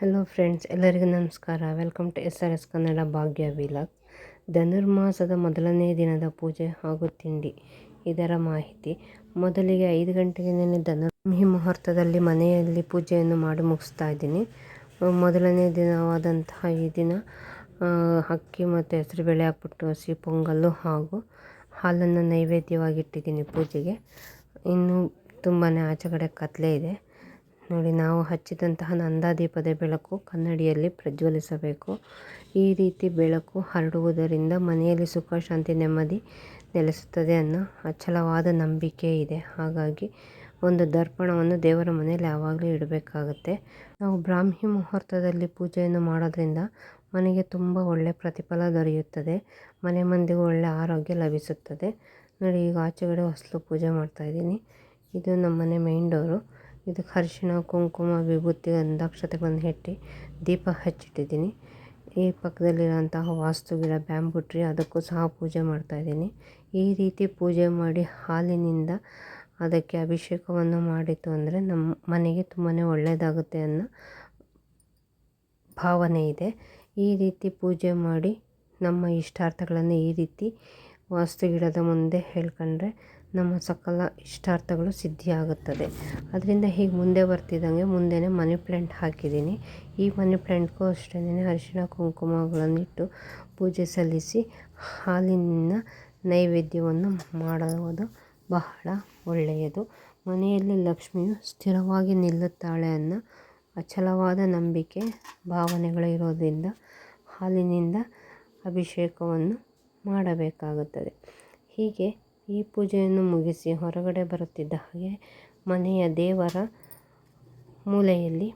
Hello friends ಎಲ್ಲರಿಗೂ ನಮಸ್ಕಾರ. Welcome to S R S Kannada Bhagya vlog ಧನುರ್ಮಾಸದ ಮೊದಲನೇ ದಿನದ ಪೂಜೆ ಹಾಗೂ ತಿಂಡಿ. ಇದರ ಮಾಹಿತಿ. ಮೊದಲಿಗೆ ಐದು ಗಂಟೆಗೆ ನೆನೆ ಧನುರ್ಮಿ ಮುಹೂರ್ತದಲ್ಲಿ ಮನೆಯಲ್ಲಿ ಪೂಜೆಯನ್ನು ಮಾಡಿ ಮುಗಿಸ್ತಾ ಇದ್ದೀನಿ. ಮೊದಲನೇ ದಿನವಾದಂತಹ ಈ ದಿನ ಅಕ್ಕಿ ಮತ್ತು ಹೆಸರು ಬೇಳೆ ಹಾಕ್ಬಿಟ್ಟು ಹಸಿ ಪೊಂಗಲ್ಲು ಹಾಗೂ ಹಾಲನ್ನು ನೈವೇದ್ಯವಾಗಿಟ್ಟಿದ್ದೀನಿ ಪೂಜೆಗೆ. ಇನ್ನು ತುಂಬಾ ಆಚೆ ಕಡೆ ಕತ್ತಲೆ ಇದೆ. ನೋಡಿ, ನಾವು ಹಚ್ಚಿದಂತಹ ನಂದಾದೀಪದ ಬೆಳಕು ಕನ್ನಡಿಯಲ್ಲಿ ಪ್ರಜ್ವಲಿಸಬೇಕು. ಈ ರೀತಿ ಬೆಳಕು ಹರಡುವುದರಿಂದ ಮನೆಯಲ್ಲಿ ಸುಖ, ಶಾಂತಿ, ನೆಮ್ಮದಿ ನೆಲೆಸುತ್ತದೆ ಅನ್ನೋ ಅಚಲವಾದ ನಂಬಿಕೆ ಇದೆ. ಹಾಗಾಗಿ ಒಂದು ದರ್ಪಣವನ್ನು ದೇವರ ಮನೆಯಲ್ಲಿ ಯಾವಾಗಲೂ ಇಡಬೇಕಾಗುತ್ತೆ. ನಾವು ಬ್ರಾಹ್ಮಿ ಮುಹೂರ್ತದಲ್ಲಿ ಪೂಜೆಯನ್ನು ಮಾಡೋದ್ರಿಂದ ಮನೆಗೆ ತುಂಬ ಒಳ್ಳೆಯ ಪ್ರತಿಫಲ ದೊರೆಯುತ್ತದೆ. ಮನೆ ಮಂದಿಗೂ ಒಳ್ಳೆಯ ಆರೋಗ್ಯ ಲಭಿಸುತ್ತದೆ. ನೋಡಿ, ಈಗ ಆಚೆಗಡೆ ಹೊಸಲು ಪೂಜೆ ಮಾಡ್ತಾಯಿದ್ದೀನಿ ಇದು ನಮ್ಮ ಮನೆ ಮೈಂಡ್ ಡೋರು ಇದಕ್ಕೆ ಅರಿಶಿಣ ಕುಂಕುಮ, ವಿಭೂತಿ, ಗಂಧಾಕ್ಷತೆಗಳನ್ನು ಇಟ್ಟು ದೀಪ ಹಚ್ಚಿಟ್ಟಿದ್ದೀನಿ. ಈ ಪಕ್ಕದಲ್ಲಿರುವಂತಹ ವಾಸ್ತು ಗಿಡ, ಬ್ಯಾಂಬು ಟ್ರೀ, ಅದಕ್ಕೂ ಸಹ ಪೂಜೆ ಮಾಡ್ತಾಯಿದ್ದೀನಿ ಈ ರೀತಿ ಪೂಜೆ ಮಾಡಿ ಹಾಲಿನಿಂದ ಅದಕ್ಕೆ ಅಭಿಷೇಕವನ್ನು ಮಾಡಿತು ಅಂದರೆ ನಮ್ಮ ಮನೆಗೆ ತುಂಬಾ ಒಳ್ಳೆಯದಾಗುತ್ತೆ ಅನ್ನೋ ಭಾವನೆ ಇದೆ. ಈ ರೀತಿ ಪೂಜೆ ಮಾಡಿ ನಮ್ಮ ಇಷ್ಟಾರ್ಥಗಳನ್ನು ಈ ರೀತಿ ವಾಸ್ತು ಗಿಡದ ಮುಂದೆ ಹೇಳ್ಕೊಂಡ್ರೆ ನಮ್ಮ ಸಕಲ ಇಷ್ಟಾರ್ಥಗಳು ಸಿದ್ಧಿಯಾಗುತ್ತದೆ. ಅದರಿಂದ ಹೀಗೆ ಮುಂದೆ ಬರ್ತಿದ್ದಂಗೆ ಮುಂದೆನೇ ಮನಿ ಪ್ಲ್ಯಾಂಟ್ ಹಾಕಿದ್ದೀನಿ. ಈ ಮನಿ ಪ್ಲ್ಯಾಂಟ್ಗೂ ಅಷ್ಟೇ ಅರಿಶಿಣ ಕುಂಕುಮಗಳನ್ನಿಟ್ಟು ಪೂಜೆ ಸಲ್ಲಿಸಿ ಹಾಲಿನ ನೈವೇದ್ಯವನ್ನು ಮಾಡುವುದು ಬಹಳ ಒಳ್ಳೆಯದು. ಮನೆಯಲ್ಲಿ ಲಕ್ಷ್ಮಿಯು ಸ್ಥಿರವಾಗಿ ನಿಲ್ಲುತ್ತಾಳೆ ಅನ್ನೋ ಅಚಲವಾದ ನಂಬಿಕೆ ಭಾವನೆಗಳು ಇರೋದರಿಂದ ಹಾಲಿನಿಂದ ಅಭಿಷೇಕವನ್ನು ಮಾಡಬೇಕಾಗುತ್ತದೆ. ಹೀಗೆ ಈ ಪೂಜೆಯನ್ನು ಮುಗಿಸಿ ಹೊರಗಡೆ ಬರುತ್ತಿದ್ದ ಹಾಗೆ ಮನೆಯ ದೇವರ ಮೂಲೆಯಲ್ಲಿ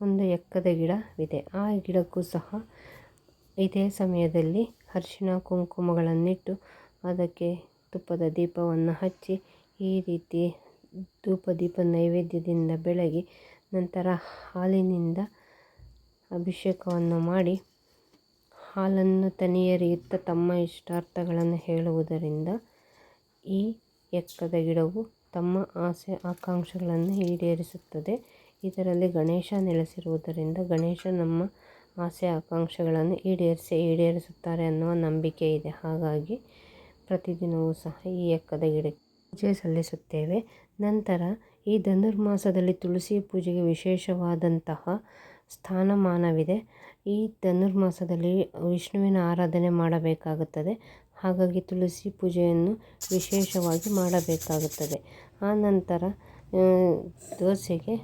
ಒಂದು ಎಕ್ಕದ ಗಿಡವಿದೆ. ಆ ಗಿಡಕ್ಕೂ ಸಹ ಇದೇ ಸಮಯದಲ್ಲಿ ಅರಿಶಿಣ ಕುಂಕುಮಗಳನ್ನಿಟ್ಟು ಅದಕ್ಕೆ ತುಪ್ಪದ ದೀಪವನ್ನು ಹಚ್ಚಿ ಈ ರೀತಿ ಧೂಪ ದೀಪ ನೈವೇದ್ಯದಿಂದ ಬೆಳಗಿ ನಂತರ ಹಾಲಿನಿಂದ ಅಭಿಷೇಕವನ್ನು ಮಾಡಿ ಹಾಲನ್ನು ತನಿಯರಿಯುತ್ತ ತಮ್ಮ ಇಷ್ಟಾರ್ಥಗಳನ್ನು ಹೇಳುವುದರಿಂದ ಈ ಎಕ್ಕದ ಗಿಡವು ತಮ್ಮ ಆಸೆ ಆಕಾಂಕ್ಷೆಗಳನ್ನು ಈಡೇರಿಸುತ್ತದೆ. ಇದರಲ್ಲಿ ಗಣೇಶ ನೆಲೆಸಿರುವುದರಿಂದ ಗಣೇಶ ನಮ್ಮ ಆಸೆ ಆಕಾಂಕ್ಷೆಗಳನ್ನು ಈಡೇರಿಸಿ ಈಡೇರಿಸುತ್ತಾರೆ ಅನ್ನುವ ನಂಬಿಕೆ ಇದೆ. ಹಾಗಾಗಿ ಪ್ರತಿದಿನವೂ ಸಹ ಈ ಎಕ್ಕದ ಗಿಡಕ್ಕೆ ಪೂಜೆ ಸಲ್ಲಿಸುತ್ತೇವೆ. ನಂತರ ಈ ಧನುರ್ಮಾಸದಲ್ಲಿ ತುಳಸಿ ಪೂಜೆಗೆ ವಿಶೇಷವಾದಂತಹ ಸ್ಥಾನಮಾನವಿದೆ. ಈ ಧನುರ್ಮಾಸದಲ್ಲಿ ವಿಷ್ಣುವಿನ ಆರಾಧನೆ ಮಾಡಬೇಕಾಗುತ್ತದೆ. ಹಾಗಾಗಿ ತುಳಸಿ ಪೂಜೆಯನ್ನು ವಿಶೇಷವಾಗಿ ಮಾಡಬೇಕಾಗುತ್ತದೆ. ಆ ನಂತರ ದೋಸೆಗೆ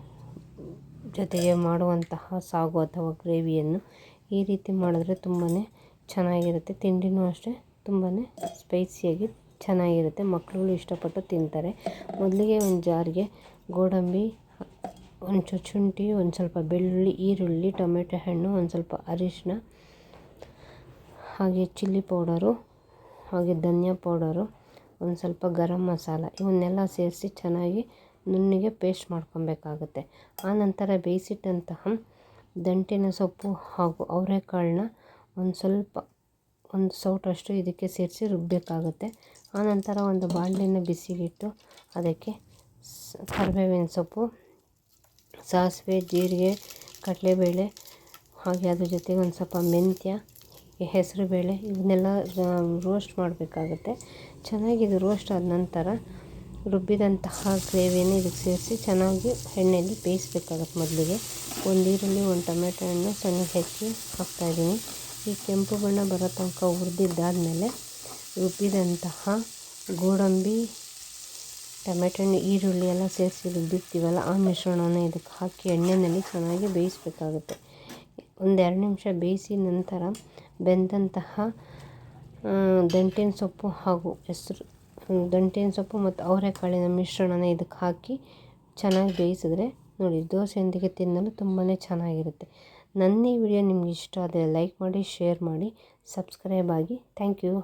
ಜೊತೆಗೆ ಮಾಡುವಂತಹ ಸಾಗು ಅಥವಾ ಗ್ರೇವಿಯನ್ನು ಈ ರೀತಿ ಮಾಡಿದ್ರೆ ತುಂಬಾ ಚೆನ್ನಾಗಿರುತ್ತೆ. ತಿಂಡಿನೂ ಅಷ್ಟೇ ತುಂಬಾ ಸ್ಪೈಸಿಯಾಗಿ ಚೆನ್ನಾಗಿರುತ್ತೆ. ಮಕ್ಕಳುಗಳು ಇಷ್ಟಪಟ್ಟು ತಿಂತಾರೆ. ಮೊದಲಿಗೆ ಒಂದು ಜಾರಿಗೆ ಗೋಡಂಬಿ ಒಂಚೂರು ಶುಂಠಿ ಒಂದು ಸ್ವಲ್ಪ ಬೆಳ್ಳುಳ್ಳಿ, ಈರುಳ್ಳಿ, ಟೊಮೆಟೊ ಹಣ್ಣು, ಒಂದು ಸ್ವಲ್ಪ ಅರಿಶಿನ ಹಾಗೆ ಚಿಲ್ಲಿ ಪೌಡರು, ಹಾಗೆ ಧನಿಯಾ ಪೌಡರು, ಒಂದು ಸ್ವಲ್ಪ ಗರಂ ಮಸಾಲ, ಇವನ್ನೆಲ್ಲ ಸೇರಿಸಿ ಚೆನ್ನಾಗಿ ನುಣ್ಣಿಗೆ ಪೇಸ್ಟ್ ಮಾಡ್ಕೊಬೇಕಾಗುತ್ತೆ. ಆನಂತರ ಬೇಯಿಸಿಟ್ಟಂತಹ ದಂಟಿನ ಸೊಪ್ಪು ಹಾಗೂ ಅವರೆಕಾಳನ್ನ ಒಂದು ಸ್ವಲ್ಪ, ಒಂದು ಸೌಟಷ್ಟು ಇದಕ್ಕೆ ಸೇರಿಸಿ ರುಬ್ಬಬೇಕಾಗುತ್ತೆ ಆನಂತರ ಒಂದು ಬಾಣಲೆನ ಬಿಸಿಗಿಟ್ಟು ಅದಕ್ಕೆ ಕರಿಬೇವಿನ ಸೊಪ್ಪು ಸಾಸಿವೆ, ಜೀರಿಗೆ, ಕಡಲೆಬೇಳೆ, ಹಾಗೆ ಅದ್ರ ಜೊತೆಗೆ ಒಂದು ಸ್ವಲ್ಪ ಮೆಂತ್ಯ ಹೆಸರು ಬೇಳೆ ಇದನ್ನೆಲ್ಲ ರೋಸ್ಟ್ ಮಾಡಬೇಕಾಗುತ್ತೆ. ಚೆನ್ನಾಗಿ ಇದು ರೋಸ್ಟ್ ಆದ ನಂತರ ರುಬ್ಬಿದಂತಹ ಗ್ರೇವಿಯನ್ನು ಇದಕ್ಕೆ ಸೇರಿಸಿ ಚೆನ್ನಾಗಿ ಎಣ್ಣೆಯಲ್ಲಿ ಬೇಯಿಸ್ಬೇಕಾಗುತ್ತೆ ಮೊದಲಿಗೆ. ಒಂದು ಈರುಳ್ಳಿ, ಒಂದು ಟೊಮೆಟೊ ಹಣ್ಣು ಸಣ್ಣಗೆ ಹೆಚ್ಚಿ ಹಾಕ್ತಾಯಿದ್ದೀನಿ ಈ ಕೆಂಪು ಬಣ್ಣ ಬರೋ ತನಕ ಹುರಿದಿದ್ದಾದಮೇಲೆ ರುಬ್ಬಿದಂತಹ ಗೋಡಂಬಿ ಟೊಮೆಟೊ ಹಣ್ಣು ಈರುಳ್ಳಿ ಎಲ್ಲ ಸೇರಿಸಿ ರುಬ್ಬಿರ್ತೀವಲ್ಲ ಆ ಮಿಶ್ರಣವನ್ನು ಇದಕ್ಕೆ ಹಾಕಿ ಎಣ್ಣೆಯಲ್ಲಿ ಚೆನ್ನಾಗಿ ಬೇಯಿಸಬೇಕಾಗುತ್ತೆ. ಒಂದೆರಡು ನಿಮಿಷ ಬೇಯಿಸಿ ನಂತರ ಬೆಂದಂತಹ ದಂಟಿನ ಸೊಪ್ಪು ಹಾಗೂ ಹೆಸರು ದಂಟಿನ ಸೊಪ್ಪು ಮತ್ತು ಅವರೆಕಾಳಿನ ಮಿಶ್ರಣನ ಇದಕ್ಕೆ ಹಾಕಿ ಚೆನ್ನಾಗಿ ಬೇಯಿಸಿದ್ರೆ ನೋಡಿ ದೋಸೆಯೊಂದಿಗೆ ತಿನ್ನಲು ತುಂಬಾ ಚೆನ್ನಾಗಿರುತ್ತೆ. ನನ್ನ ಈ ವಿಡಿಯೋ ನಿಮಗೆ ಇಷ್ಟ ಆದರೆ ಲೈಕ್ ಮಾಡಿ, ಶೇರ್ ಮಾಡಿ, ಸಬ್ಸ್ಕ್ರೈಬ್ ಆಗಿ ಥ್ಯಾಂಕ್ ಯು.